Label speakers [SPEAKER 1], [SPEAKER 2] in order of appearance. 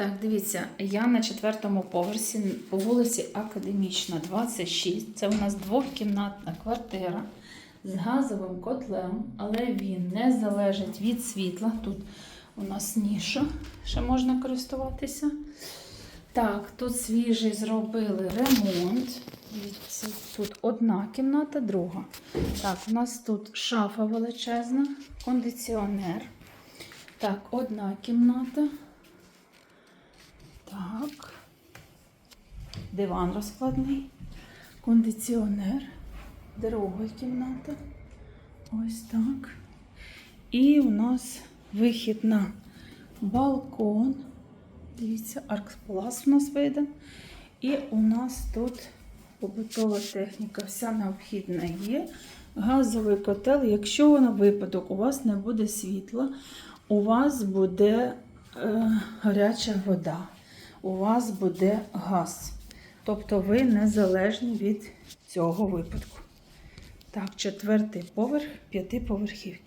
[SPEAKER 1] Так, дивіться, я на четвертому поверсі по вулиці Академічна, 26. Це у нас двохкімнатна квартира з газовим котлем, але він не залежить від світла. Тут у нас ніша, ще можна користуватися. Так, тут свіжий зробили ремонт. Дивіться, тут одна кімната, друга. Так, у нас тут шафа величезна, кондиціонер. Так, одна кімната. Так. Диван розкладний, кондиціонер, друга кімната. Ось так. І у нас вихід на балкон. Дивіться, арксплас у нас вийде. І у нас тут побутова техніка, вся необхідна є. Газовий котел. Якщо на випадок у вас не буде світла, у вас буде е, гаряча вода, у вас буде газ. Тобто ви незалежні від цього випадку. Так, четвертий поверх п'ятиповерхівки.